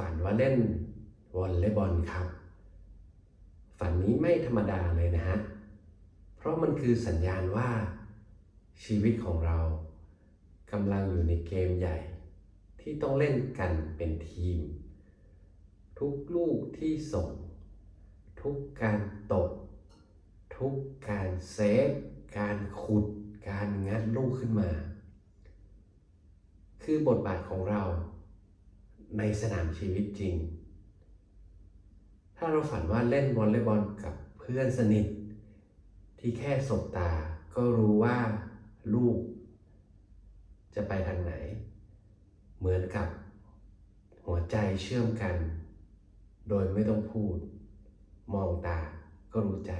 ฝันว่าเล่นวอลเลย์บอลครับ ฝันนี้ไม่ธรรมดาเลยนะฮะ เพราะมันคือสัญญาณว่า ชีวิตของเรากำลังอยู่ในเกมใหญ่ ที่ต้องเล่นกันเป็นทีม ทุกลูกที่ส่ง ทุกการตก ทุกการเซฟ การขุด การงัดลูกขึ้นมา คือบทบาทของเรา ในสนามชีวิตจริง ถ้าเราฝันว่าเล่นวอลเลย์บอลกับเพื่อนสนิท ที่แค่สบตา ก็รู้ว่าลูก จะไปทางไหน เหมือนกับหัวใจเชื่อมกัน โดยไม่ต้องพูด มองตาก็รู้ใจ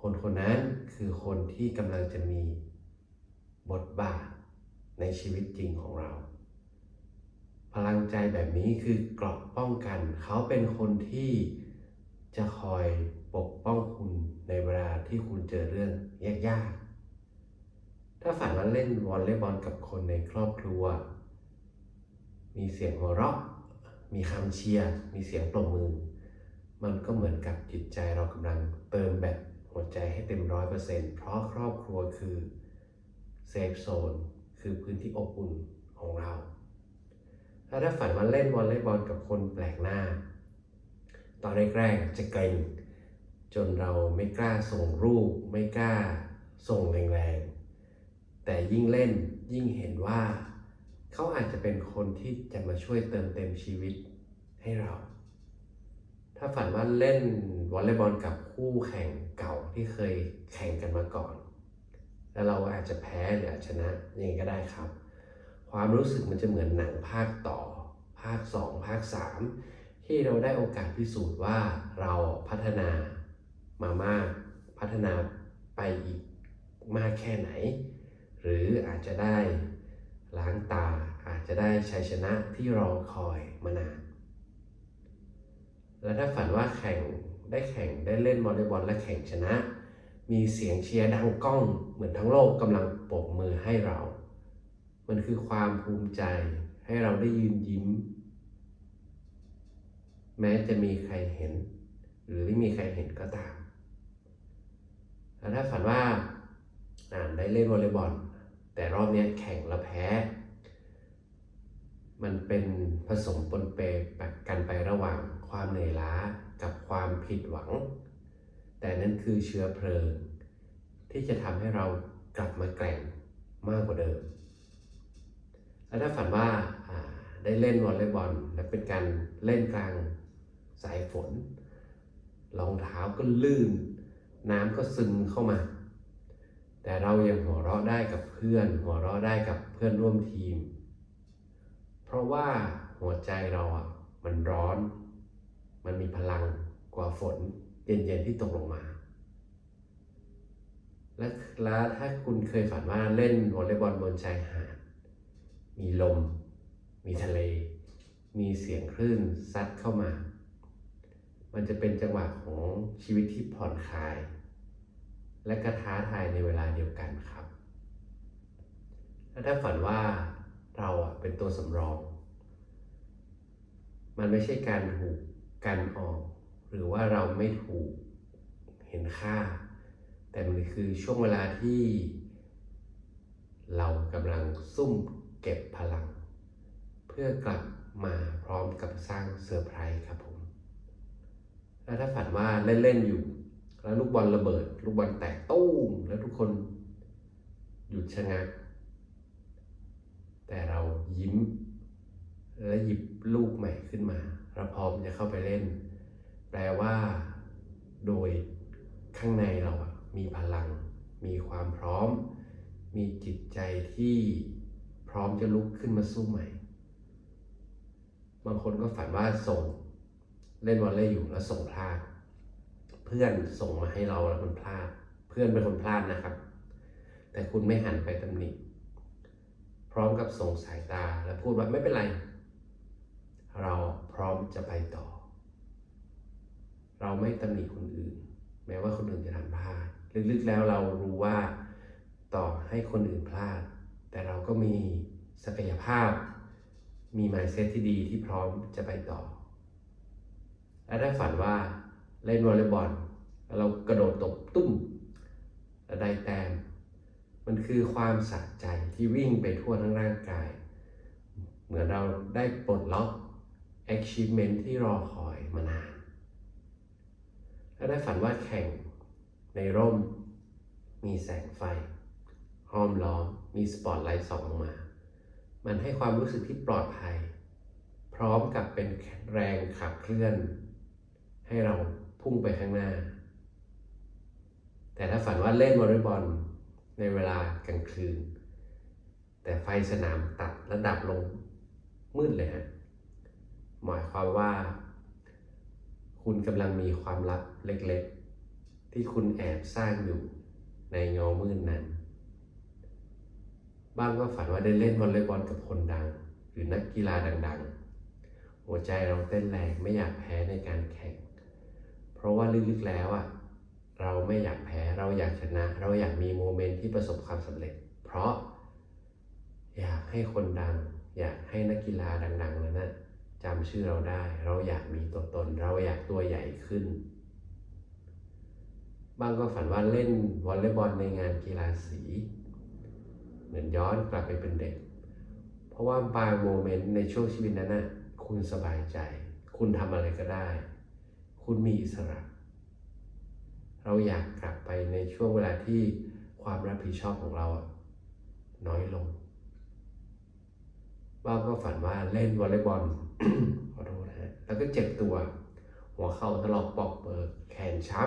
คนคนนั้นคือคนที่กำลังจะมีบทบาทในชีวิตจริงของเรา พลังใจแบบนี้คือเกราะป้องกัน เขาเป็นคนที่จะคอยปกป้องคุณในเวลาที่คุณเจอเรื่องยากๆ ถ้าฝันว่าเล่นวอลเลย์บอลกับคนในครอบครัว มีเสียงหัวเราะ มีคำเชียร์ มีเสียงปรบมือ มันก็เหมือนกับจิตใจเรากำลังเติมแบบหัวใจให้เต็มร้อยเปอร์เซ็นต์เพราะครอบครัวคือเซฟโซน คือพื้นที่อบอุ่นของเรา ถ้าถ้าฝันว่าเล่นวอลเลย์บอลกับคนแปลกหน้า ตอนแรกๆจะเกรงจนเราไม่กล้าส่งรูป ไม่กล้าส่งแรงๆ แต่ยิ่งเล่นยิ่งเห็นว่า เขาอาจจะเป็นคนที่จะมาช่วยเติมเต็มชีวิตให้เรา ถ้าฝันว่าเล่นวอลเลย์บอลกับคู่แข่งเก่าที่เคยแข่งกันมาก่อน แล้วเราอาจจะแพ้หรืออาจชนะยังไงก็ได้ครับ ความรู้สึกมันจะเหมือนหนังภาคต่อ ภาค 2 ภาค 3 ที่เราได้โอกาสพิสูจน์ว่าเราพัฒนามามาก พัฒนาไปอีกมากแค่ไหน หรืออาจจะได้ล้างตาอาจจะได้ชัยชนะที่รอคอยมานาน และถ้าฝันว่าแข่งได้แข่งได้เล่นวอลเลย์บอลและแข่งชนะ มีเสียงเชียร์ดังก้องเหมือนทั้งโลกกำลังปรบมือให้เรา มันคือความภูมิใจให้เราได้ยืนยิ้ม แม้จะมีใครเห็น หรือไม่มีใครเห็นก็ตามถ้าฝันว่าได้เล่นวอลเลย์บอล แต่รอบนี้แข่งแล้วแพ้ มันเป็นผสมปนเปกันไประหว่างความเหนื่อยล้ากับความผิดหวัง แต่นั่นคือเชื้อเพลิง ที่จะทำให้เรากลับมาแกร่งมากกว่าเดิม แล้วถ้าฝันว่าได้เล่นวอลเลย์บอลและเป็นการเล่นกลางสายฝนรองเท้าก็ลื่น น้ำก็ซึมเข้ามา แต่เรายังหัวเราะได้กับเพื่อน หัวเราะได้กับเพื่อนร่วมทีม เพราะว่าหัวใจเราอะมันร้อน มันมีพลังกว่าฝนเย็นๆที่ตกลงมา และแล้วถ้าคุณเคยฝันว่าเล่นวอลเลย์บอลบนชายหาด มีลม มีทะเล มีเสียงคลื่นซัดเข้ามา มันจะเป็นจังหวะของชีวิตที่ผ่อนคลาย และกระท้าทายในเวลาเดียวกันครับและถ้าฝันว่าเราอะเป็นตัวสำรอง มันไม่ใช่การถูกกันออก หรือว่าเราไม่ถูกเห็นค่า แต่มันคือช่วงเวลาที่เรากำลังซุ่ม เก็บพลัง เพื่อกลับมาพร้อมกับสร้างเซอร์ไพรส์ครับผม แล้วถ้าฝันว่าเล่น ๆ อยู่ แล้วลูกบอลระเบิด ลูกบอลแตกตู้มแล้วทุกคนหยุดชะงัก แต่เรายิ้ม และหยิบลูกใหม่ขึ้นมาเราพร้อมจะเข้าไปเล่น แปลว่า โดยข้างในเราอะมีพลัง มีความพร้อม มีจิตใจที่ พร้อมจะลุกขึ้นมาสู้ใหม่ บางคนก็ฝันว่าส่งเล่นวอลเลย์อยู่แล้วส่งพลาด เพื่อนส่งมาให้เราแล้วมันพลาด เพื่อนเป็นคนพลาดนะครับ แต่คุณไม่หันไปตำหนิ พร้อมกับส่งสายตาและพูดว่าไม่เป็นไร เราพร้อมจะไปต่อ เราไม่ตำหนิคนอื่น แม้ว่าคนอื่นจะทำพลาด ลึกๆแล้วเรารู้ว่าต่อให้คนอื่นพลาด ก็มีศักยภาพ มี mindset ที่ดีที่พร้อมจะไปต่อ และถ้ฝันว่าเล่นวอลเลย์บอลแล้วเรากระโดดตบตุ้มแล้วได้แต้มมันคือความสะใจที่วิ่งไปทั่วทั้งร่างกาย เหมือนเราได้ปลดล็อก achievement ที่รอคอยมานาน แล้วได้ฝันว่าแข่งในร่มมีแสงไฟ ห้อมล้อมมีสปอตไลท์ส่องลงมา มันให้ความรู้สึกที่ปลอดภัย พร้อมกับเป็นแรงขับเคลื่อน ให้เราพุ่งไปข้างหน้า แต่ถ้าฝันว่าเล่นวอลเลย์บอลในเวลากลางคืน แต่ไฟสนามตัดและดับลงมืดเลยฮะหมายความว่า คุณกำลังมีความลับเล็กๆ ที่คุณแอบสร้างอยู่ในเงามืดนั้น บ้างก็ฝันว่าได้เล่นวอลเลย์บอลกับคนดัง หรือนักกีฬาดังๆ หัวใจเราเต้นแรงไม่อยากแพ้ในการแข่ง เพราะว่าลึกๆแล้วอะเราไม่อยากแพ้เราอยากชนะ เราอยากมีโมเมนต์ที่ประสบความสำเร็จ เพราะ อยากให้คนดัง อยากให้นักกีฬาดังๆนั้นนะจำชื่อเราได้ เราอยากมีตัวตน เราอยากตัวใหญ่ขึ้นบ้างก็ฝันว่าเล่นวอลเลย์บอลในงานกีฬาสี เหมือนย้อนกลับไปเป็นเด็ก เพราะว่าบางโมเมนต์ในช่วงชีวิตนั้นน่ะคุณสบายใจ คุณทำอะไรก็ได้ คุณมีอิสระ เราอยากกลับไปในช่วงเวลาที่ความรับผิดชอบของเราอะน้อยลง บ้างก็ฝันว่าเล่นวอลเลย์บอลขอโทษนะฮะแล้วก็เจ็บตัว หัวเข่าถลอกปอกเปิดแขนช้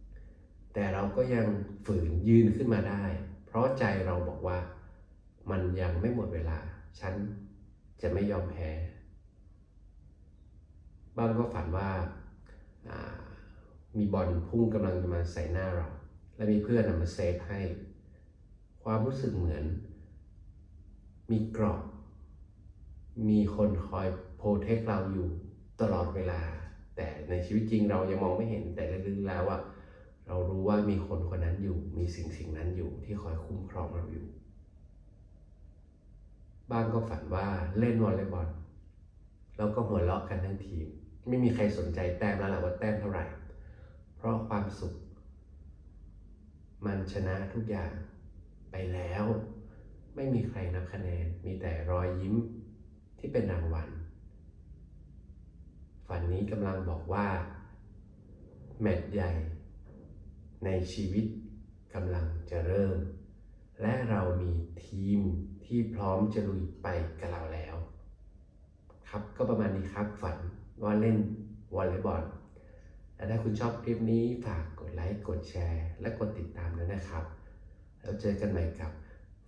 ำแต่เราก็ยังฝืนยืนขึ้นมาได้ ราะใจเราบอกว่ามันยังไม่หมดเวลา ฉันจะไม่ยอมแพ้บางก็ฝันว่ามีบอลพุ่งกำลังจะมาใส่หน้าเรา และมีเพื่อนมาเซฟให้ ความรู้สึกเหมือน มีกรอบ มีคนคอยโปรเทคเราอยู่ตลอดเวลา แต่ในชีวิตจริงเรายังมองไม่เห็นแต่ลึกๆแล้วว่า เรารู้ว่ามีคนคนนั้นอยู่ มีสิ่งสิ่งนั้นอยู่ที่คอยคุ้มครองเราอยู่ บ้างก็ฝันว่าเล่นวอลเลย์บอลแล้วก็หัวเราะกันทั้งทีม ไม่มีใครสนใจแต้มแล้วแหละว่าแต้มเท่าไหร่ เพราะความสุข มันชนะทุกอย่างไปแล้ว ไม่มีใครนับคะแนน มีแต่รอยยิ้มที่เป็นรางวัล ฝันนี้กำลังบอกว่า แมตช์ใหญ่ ในชีวิตกำลังจะเริ่ม และเรามีทีมที่พร้อมจะลุยไปกับเราแล้ว ครับก็ประมาณนี้ครับฝันว่าเล่นวอลเลย์บอลและถ้าคุณชอบคลิปนี้ฝากกดไลค์กดแชร์ และกดติดตามด้วยนะครับ แล้วเจอกันใหม่กับ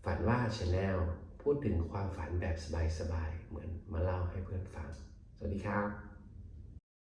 ฝันว่าชาแนลพูดถึงความฝันแบบสบายๆเหมือนมาเล่าให้เพื่อนฟัง สวัสดีครับ